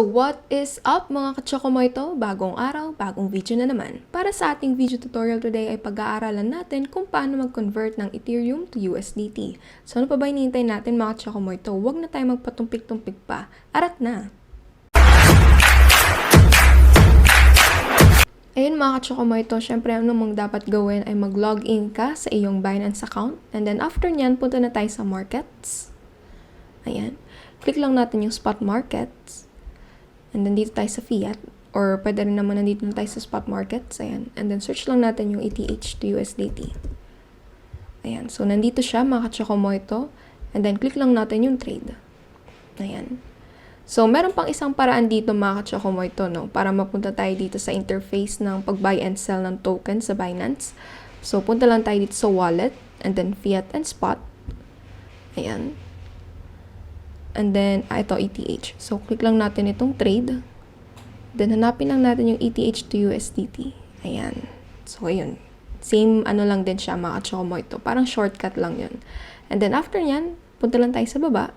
what is up mga kachokomoy Bagong araw, bagong video na naman. Para sa ating video tutorial today ay pag-aaralan natin kung paano mag-convert ng Ethereum to USDT. So ano pa ba hinihintay natin mga kachokomoy Huwag na tayo magpatumpik-tumpik pa. Arat na! Ayun mga kachokomoy syempre ano mong dapat gawin ay mag-login ka sa iyong Binance account. And then after nyan, punta na tayo sa markets. Ayan. Click lang natin yung spot markets. And then dito tayo sa fiat. Or pwede rin naman nandito na tayo sa spot markets. Ayan. And then search lang natin yung ETH to USDT. Ayan. So nandito siya mga kachokomoy And then click lang natin yung trade. Ayan. So, meron pang isang paraan dito mga kachokomoy no? Para mapunta tayo dito sa interface ng pag-buy and sell ng token sa Binance. So, punta lang tayo dito sa wallet. And then fiat and spot. Ayan. And then, ah, ito, ETH. So, click lang natin itong trade. Then, hanapin lang natin yung ETH to USDT. Ayan. So, ayun. Same, ano lang din siya, mga chomo ito. Parang shortcut lang yun. And then, after nyan, punta lang tayo sa baba.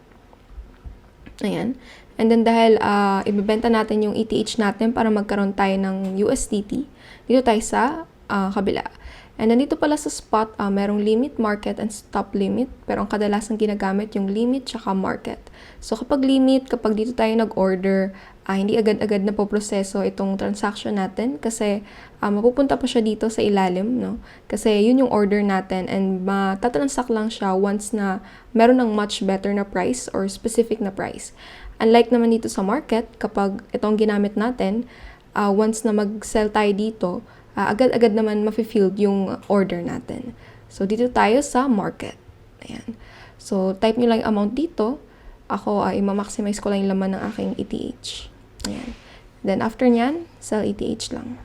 Ayan. And then, dahil uh, ibebenta natin yung ETH natin para magkaroon tayo ng USDT, dito tayo sa uh, kabila. And then pala sa spot, uh, merong limit, market, and stop limit. Pero ang kadalasan ginagamit yung limit tsaka market. So kapag limit, kapag dito tayo nag-order, uh, hindi agad-agad na po proseso itong transaction natin kasi uh, mapupunta pa siya dito sa ilalim, no? Kasi yun yung order natin and matatransact lang siya once na meron ng much better na price or specific na price. Unlike naman dito sa market, kapag itong ginamit natin, uh, once na mag-sell tayo dito, uh, agad-agad naman mafe-field yung order natin. So, dito tayo sa market. Ayan. So, type nyo lang yung amount dito. Ako, uh, ma-maximize ko lang yung laman ng aking ETH. Ayan. Then, after nyan, sell ETH lang.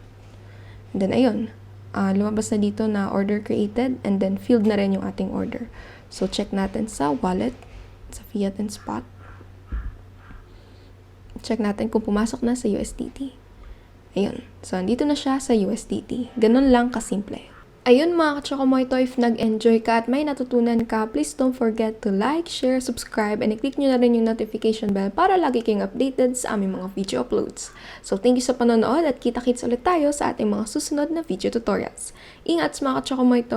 And then, ayun. Uh, lumabas na dito na order created and then filled na rin yung ating order. So, check natin sa wallet, sa fiat and spot. Check natin kung pumasok na sa USDT. Ayun. So, andito na siya sa USDT. Ganun lang kasimple. Ayun mga kachokomoy if nag-enjoy ka at may natutunan ka, please don't forget to like, share, subscribe, and i-click nyo na rin yung notification bell para lagi kayong updated sa aming mga video uploads. So, thank you sa panonood at kita-kits ulit tayo sa ating mga susunod na video tutorials. Ingat mga kachokomoy